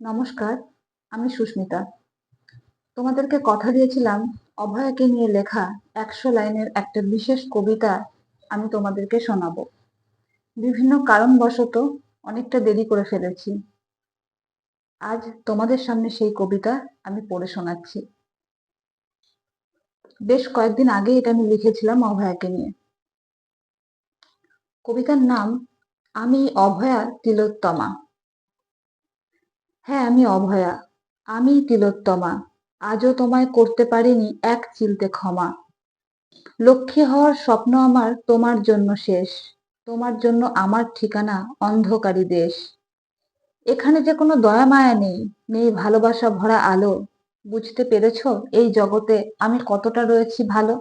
নমস্কার, আমি সুস্মিতা। তোমাদেরকে কথা দিয়েছিলাম অভয়াকে নিয়ে লেখা একশো লাইনের একটা বিশেষ কবিতা আমি তোমাদেরকে শোনাবো। বিভিন্ন কারণবশত অনেকটা দেরি করে ফেলেছি। আজ তোমাদের সামনে সেই কবিতা আমি পড়ে শোনাচ্ছি। বেশ কয়েকদিন আগে এটা আমি লিখেছিলাম অভয়াকে নিয়ে। কবিতার নাম, আমি অভয়া তিলোত্তমা। হ্যাঁ আমি অভয়া। আমি তিলোত্তমা। আজও তোমায় করতে পারিনি এক চিলতে ক্ষমা। লক্ষ্মী হওয়ার স্বপ্ন আমার তোমার জন্য শেষ। তোমার জন্য আমার ঠিকানা অন্ধকারী দেশ। এখানে যে কোনো দয়া মায়া নেই নেই ভালোবাসা ভরা আলো। বুঝতে পেরেছ এই জগতে আমি কতটা রয়েছি ভালো?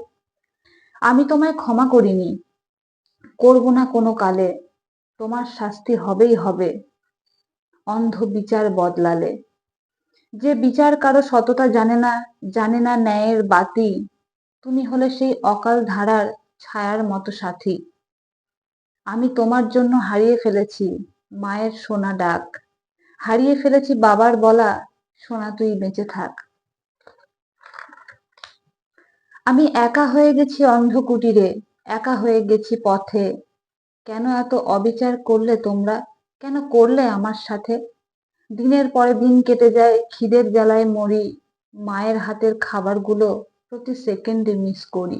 আমি তোমায় ক্ষমা করিনি। করব না কোনো কালে। তোমার শাস্তি হবেই হবে। অন্ধ বিচার বদলালে। যে বিচার কারও সততা জানে না জানে না ন্যায়ের বাতি, তুমি হলে সেই অকাল ধারার ছায়ার মতো সাথী। আমি তোমার জন্য হারিয়ে ফেলেছি মায়ের সোনা ডাক। হারিয়ে ফেলেছি বাবার বলা, সোনা তুই বেঁচে থাক। আমি একা হয়ে গেছি অন্ধ কুটিরে একা হয়ে গেছি পথে। কেন এত অবিচার করলে তোমরা কেন করলে আমার সাথে? দিনের পরে দিন কেটে যায়, খিদের জ্বালায় মরি, মায়ের হাতের খাবারগুলো প্রতি সেকেন্ডে মিস করি।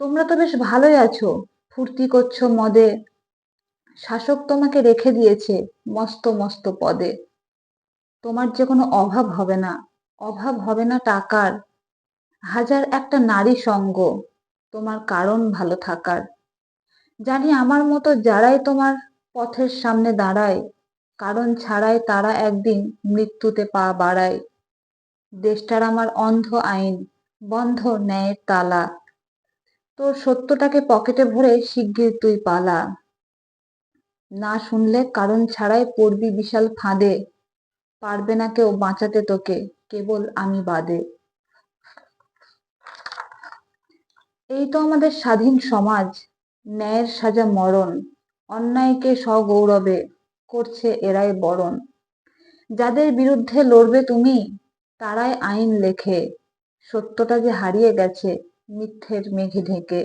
তোমরা তো বেশ ভালোই আছো, ফুর্তি করছ মদে। শাসক তোমাকে রেখে দিয়েছে মস্ত মস্ত পদে। তোমার যে কোনো অভাব হবে না, অভাব হবে না টাকার। হাজার একটা নারী সঙ্গ, তোমার কারণ ভালো থাকার। জানি আমার মতো যারাই তোমার পথের সামনে দাঁড়ায়, কারণ ছাড়াই তারা একদিন মৃত্যুতে পা বাড়ায়। দেশটার আমার অন্ধ আইন, বন্ধ ন্যায়ের তালা। তোর সত্যটাকে পকেটে ভরে শিগগির তুই পালা। না শুনলে কারণ ছাড়াই পড়বি বিশাল ফাঁদে। পারবে না কেউ বাঁচাতে তোকে, কেবল আমি বাদে। এই তো আমাদের স্বাধীন সমাজ, ন্যায়ের সাজা মরণ। অন্যায়কে সগৌরবে করছে এরাই বরণ। যাদের বিরুদ্ধে লড়বে তুমি, তারাই আইন লেখে, সত্যটা যে হারিয়ে গেছে মিথ্যের মেঘে ঢেকে।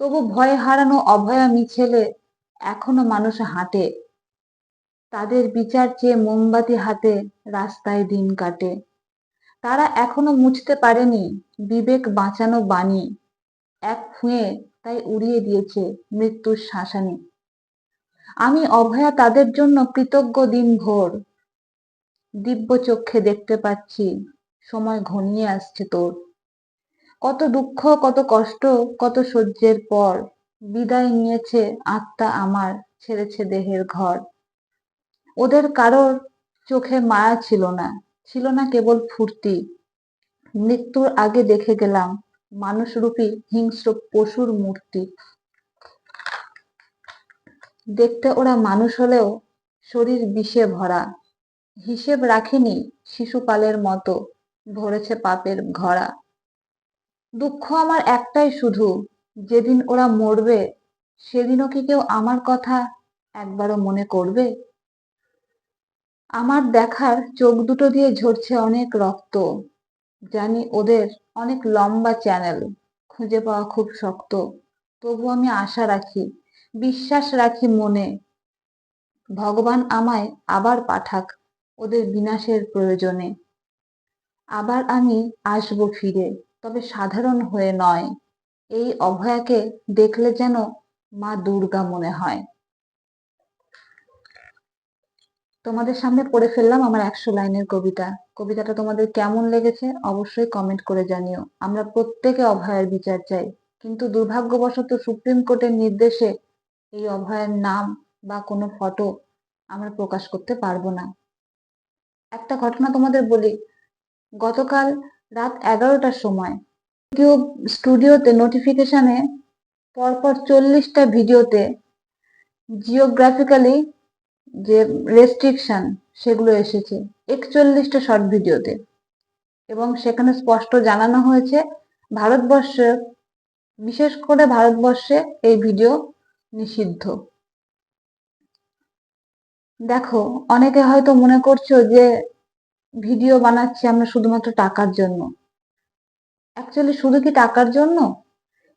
তবু ভয় হারানো অভয়া মিছেলে এখনও মানুষ হাঁটে। তাদের বিচার চেয়ে মোমবাতি হাতে রাস্তায় দিন কাটে। তারা এখনও মুছতে পারেনি বিবেক বাঁচানো বাণী। এক ফুঁয়ে তাই উড়িয়ে দিয়েছে মৃত্যুর শাসানি। আমি অভয়া তাদের জন্য কৃতজ্ঞ দিন ভোর দিব্য চক্ষে দেখতে পাচ্ছি, সময় ঘনিয়ে আসছে তোর। কত দুঃখ, কত কষ্ট, কত সহ্যের পর বিদায় নিয়েছে আত্মা আমার, ছেড়েছে দেহের ঘর। ওদের কারোর চোখে মায়া ছিল না ছিল না কেবল ফুর্তি। মৃত্যুর আগে দেখে গেলাম মানুষরূপী হিংস্র পশুর মূর্তি। দেখতে ওরা মানুষ হলেও শরীর বিষে ভরা। হিসেব রাখেনি শিশুপালের মতো, ভরেছে পাপের ঘরা। দুঃখ আমার একটাই শুধু, যেদিন ওরা মরবে, সেদিনও কি কেউ আমার কথা একবারও মনে করবে? আমার দেখার চোখ দুটো দিয়ে ঝরছে অনেক রক্ত, জানি ওদের অনেক লম্বা চ্যানেল খুঁজে পাওয়া খুব শক্ত। তবু আমি আশা রাখি, বিশ্বাস রাখি মনে, ভগবান আমায় আবার পাঠাক ওদের বিনাশের প্রয়োজনে। আবার আমি আসব ফিরে, তবে সাধারণ হয়ে নয়। এই অভয়াকে দেখলে যেন মা দুর্গা মনে হয়। তোমাদের সামনে পড়ে ফেললাম আমার একশো লাইনের কবিতা। কবিতাটা তোমাদের কেমন লেগেছে অবশ্যই কমেন্ট করে জানিও। আমরা প্রত্যেকে অভয়ের বিচার চাই, কিন্তু দুর্ভাগ্যবশত সুপ্রিম কোর্টের নির্দেশে এই অভয়ের নাম বা কোনো ফটো আমরা প্রকাশ করতে পারব না। একটা ঘটনা তোমাদের বলি, গতকাল রাত এগারোটার সময় ইউটিউব স্টুডিওতে নোটিফিকেশনে পরপর চল্লিশটা ভিডিওতে জিওগ্রাফিক্যালি যে রেস্ট্রিকশন সেগুলো এসেছে, একচল্লিশটা শর্ট ভিডিওতে এবং সেখানে স্পষ্ট জানানো হয়েছে, ভারতবর্ষে, বিশেষ করে ভারতবর্ষে এই ভিডিও নিষিদ্ধ। দেখো, অনেকে হয়তো মনে করছ যে ভিডিও বানাচ্ছি আমরা শুধুমাত্র টাকার জন্য। অ্যাকচুয়ালি শুধু কি টাকার জন্য?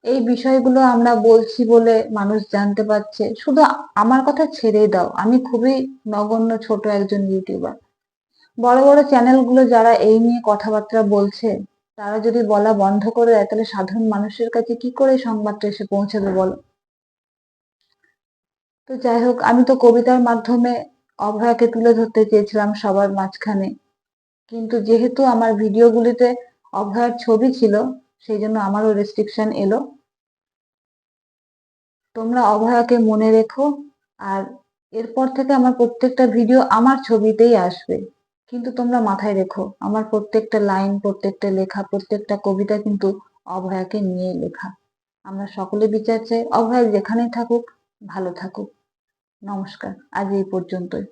এই বিষয়গুলো আমরা বলছি বলে মানুষ জানতে পারছে। শুধু আমার কথা ছেড়েই দাও, আমি খুবই নগণ্য ছোট একজন ইউটিউবার। বড় বড় চ্যানেলগুলো যারা এই নিয়ে কথাবার্তা বলছে, তারা যদি বলা বন্ধ করে দেয়, তাহলে সাধারণ মানুষের কাছে কি করে সংবাদটা এসে পৌঁছাবে বলো? তো যাই হোক, আমি তো কবিতার মাধ্যমে অভয়াকে তুলে ধরতে চেয়েছিলাম সবার মাঝখানে। কিন্তু যেহেতু আমার ভিডিওগুলিতে অভয়ার ছবি ছিল সেই জন্য আমারও রেস্ট্রিকশন এলো। তোমরা অভয়াকে মনে রেখো আর এরপর থেকে আমার প্রত্যেকটা ভিডিও আমার ছবিতেই আসবে। কিন্তু তোমরা মাথায় রেখো, আমার প্রত্যেকটা লাইন প্রত্যেকটা লেখা, প্রত্যেকটা কবিতা কিন্তু অভয়াকে নিয়ে লেখা। আমরা সকলে বিচার চাই, অভয়া যেখানেই থাকুক, ভালো থাকুক। নমস্কার, আজ এই পর্যন্তই।